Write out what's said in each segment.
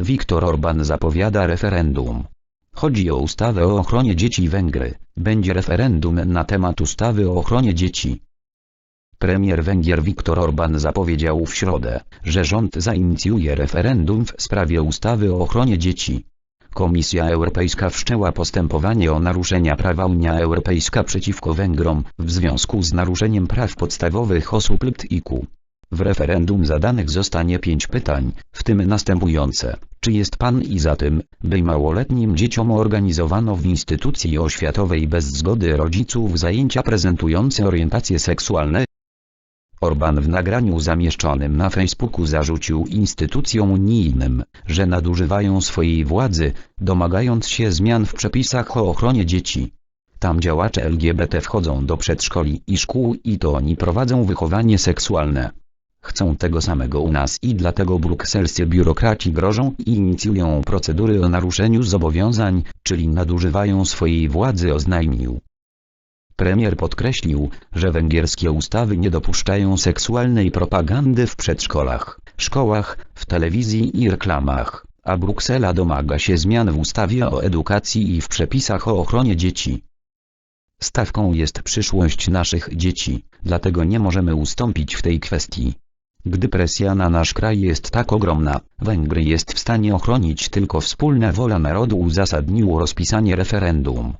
Viktor Orban zapowiada referendum. Chodzi o ustawę o ochronie dzieci Węgry. Będzie referendum na temat ustawy o ochronie dzieci. Premier Węgier Viktor Orban zapowiedział w środę, że rząd zainicjuje referendum w sprawie ustawy o ochronie dzieci. Komisja Europejska wszczęła postępowanie o naruszenia prawa Unia Europejska przeciwko Węgrom w związku z naruszeniem praw podstawowych osób LGBTIQ. W referendum zadanych zostanie pięć pytań, w tym następujące. Czy jest pan i za tym, by małoletnim dzieciom organizowano w instytucji oświatowej bez zgody rodziców zajęcia prezentujące orientacje seksualne? Orban w nagraniu zamieszczonym na Facebooku zarzucił instytucjom unijnym, że nadużywają swojej władzy, domagając się zmian w przepisach o ochronie dzieci. Tam działacze LGBT wchodzą do przedszkoli i szkół i to oni prowadzą wychowanie seksualne. Chcą tego samego u nas i dlatego brukselscy biurokraci grożą i inicjują procedury o naruszeniu zobowiązań, czyli nadużywają swojej władzy oznajmił. Premier podkreślił, że węgierskie ustawy nie dopuszczają seksualnej propagandy w przedszkolach, szkołach, w telewizji i reklamach, a Bruksela domaga się zmian w ustawie o edukacji i w przepisach o ochronie dzieci. Stawką jest przyszłość naszych dzieci, dlatego nie możemy ustąpić w tej kwestii. Gdy presja na nasz kraj jest tak ogromna, Węgry jest w stanie ochronić tylko wspólna wola narodu uzasadniło rozpisanie referendum.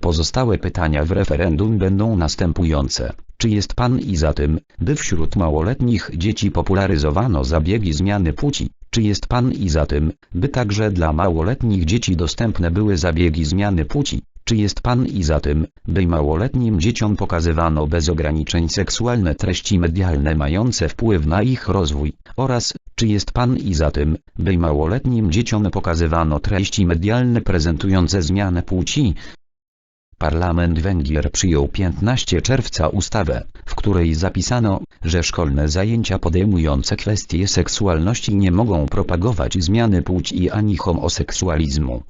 Pozostałe pytania w referendum będą następujące. Czy jest pan i za tym, by wśród małoletnich dzieci popularyzowano zabiegi zmiany płci? Czy jest pan i za tym, by także dla małoletnich dzieci dostępne były zabiegi zmiany płci? Czy jest pan i za tym, by małoletnim dzieciom pokazywano bez ograniczeń seksualne treści medialne mające wpływ na ich rozwój? Oraz, czy jest pan i za tym, by małoletnim dzieciom pokazywano treści medialne prezentujące zmianę płci? Parlament Węgier przyjął 15 czerwca ustawę, w której zapisano, że szkolne zajęcia podejmujące kwestie seksualności nie mogą propagować zmiany płci ani homoseksualizmu.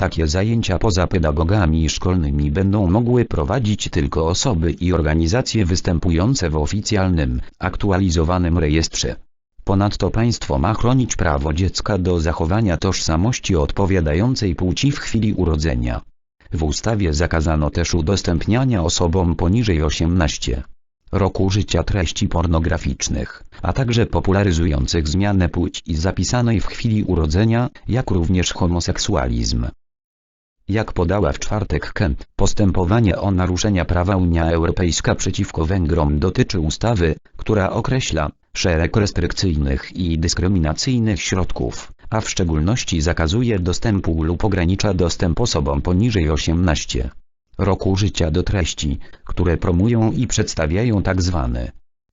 Takie zajęcia poza pedagogami szkolnymi będą mogły prowadzić tylko osoby i organizacje występujące w oficjalnym, aktualizowanym rejestrze. Ponadto państwo ma chronić prawo dziecka do zachowania tożsamości odpowiadającej płci w chwili urodzenia. W ustawie zakazano też udostępniania osobom poniżej 18 roku życia treści pornograficznych, a także popularyzujących zmianę płci zapisanej w chwili urodzenia, jak również homoseksualizm. Jak podała w czwartek Kent, postępowanie o naruszenia prawa Unia Europejska przeciwko Węgrom dotyczy ustawy, która określa szereg restrykcyjnych i dyskryminacyjnych środków, a w szczególności zakazuje dostępu lub ogranicza dostęp osobom poniżej 18 roku życia do treści, które promują i przedstawiają tzw.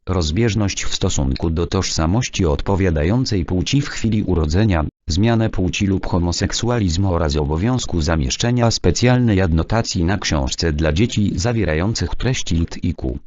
rozbieżność w stosunku do tożsamości odpowiadającej płci w chwili urodzenia, zmianę płci lub homoseksualizm oraz obowiązku zamieszczenia specjalnej adnotacji na książce dla dzieci zawierających treści LTIQ.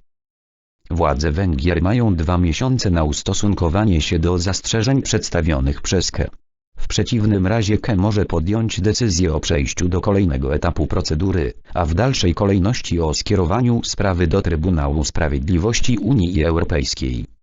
Władze Węgier mają dwa miesiące na ustosunkowanie się do zastrzeżeń przedstawionych przez KE. W przeciwnym razie KE może podjąć decyzję o przejściu do kolejnego etapu procedury, a w dalszej kolejności o skierowaniu sprawy do Trybunału Sprawiedliwości Unii Europejskiej.